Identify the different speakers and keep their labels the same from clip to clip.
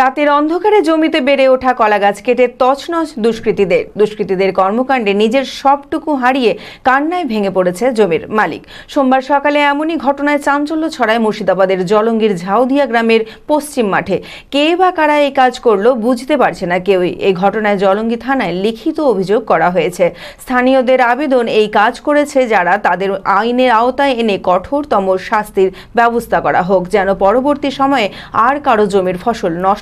Speaker 1: রাতের অন্ধকারে জমিতে বেড়ে ওঠা কলাগাছ কেটে তছনছ দুষ্কৃতীদের। দুষ্কৃতীদের কর্মকাণ্ডে নিজের সবটুকু হারিয়ে কান্নায় ভেঙে পড়েছে জমির মালিক। সোমবার সকালে এমনই ঘটনায় চাঞ্চল্য ছড়ায় মুর্শিদাবাদের জলঙ্গির ঝাউদিয়া গ্রামের পশ্চিম মাঠে। কে বা কারা এই কাজ করল বুঝতে পারছে না কেউই। এই ঘটনায় জলঙ্গি থানায় লিখিত অভিযোগ করা হয়েছে। স্থানীয়দের আবেদন এই কাজ করেছে যারা তাদের আইনের আওতায় এনে কঠোরতম শাস্তির ব্যবস্থা করা হোক, যেন পরবর্তী সময়ে আর কারও জমির ফসল নষ্ট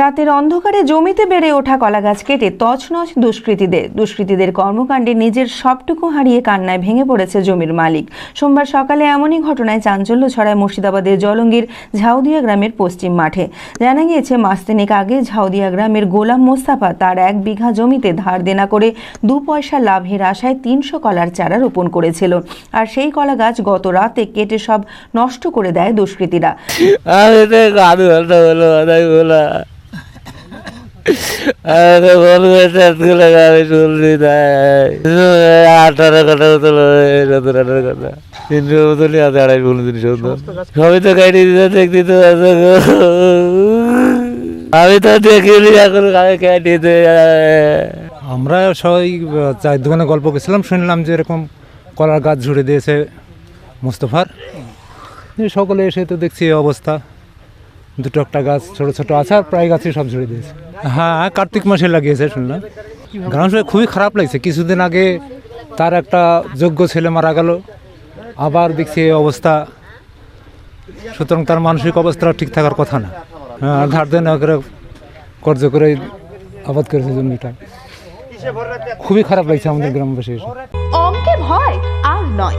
Speaker 1: রাতের অন্ধকারে জমিতে বেড়ে ওঠা কলাগাছ কেটে তছনছ দুষ্কৃতীদের। দুষ্কৃতীদের কর্মকাণ্ডে নিজের সবটুকু হারিয়ে কান্নায় ভেঙে পড়েছে জমির মালিক। সোমবার সকালে এমনই ঘটনায় চাঞ্চল্য ছড়ায় মুর্শিদাবাদের জলঙ্গির ঝাউদিয়া গ্রামের পশ্চিম মাঠে। জানা গিয়েছে, মাস আগে ঝাউদিয়া গ্রামের গোলাম মোস্তাফা তার এক বিঘা জমিতে ধার দেনা করে দু পয়সা লাভের আশায় তিনশো কলার চারা রোপণ করেছিল। আর সেই কলা গাছ গত রাতে কেটে সব নষ্ট করে দেয় দুষ্কৃতীরা।
Speaker 2: আমি তো বলবে আমি শুনছি আঠারো আঠারো তিনশো মতনই আছে আড়াই পনেরো সবই গাড়ি দিতে দেখতে তো আছে আমি তো দেখিনি এখন
Speaker 3: আমরা সবাই চায়ের দোকানে গল্প করছিলাম শুনলাম যে এরকম কলার গাছ ঝুড়ে দিয়েছে মুস্তফার। সকলে এসে তো দেখছি অবস্থা। দুটো একটা গাছ ছোট ছোট আছে আর প্রায় গাছই সব ঝুড়ে দিয়েছে। হ্যাঁ কার্তিক মাসে লাগিয়েছে শুনলাম। গ্রাম সবাই খুবই খারাপ লাগছে। কিছুদিন আগে তার একটা যোগ্য ছেলে মারা গেল। আবার দেখছি এই অবস্থা। সুতরাং তার মানসিক অবস্থা ঠিক থাকার কথা না। হ্যাঁ, ধার দেন করে কর্জ করে আবাদ করেছে জমিটা। খুবই খারাপ লাগছে আমাদের গ্রামবাসী এসে
Speaker 4: অঙ্কে ভয় আর নয়।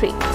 Speaker 4: Three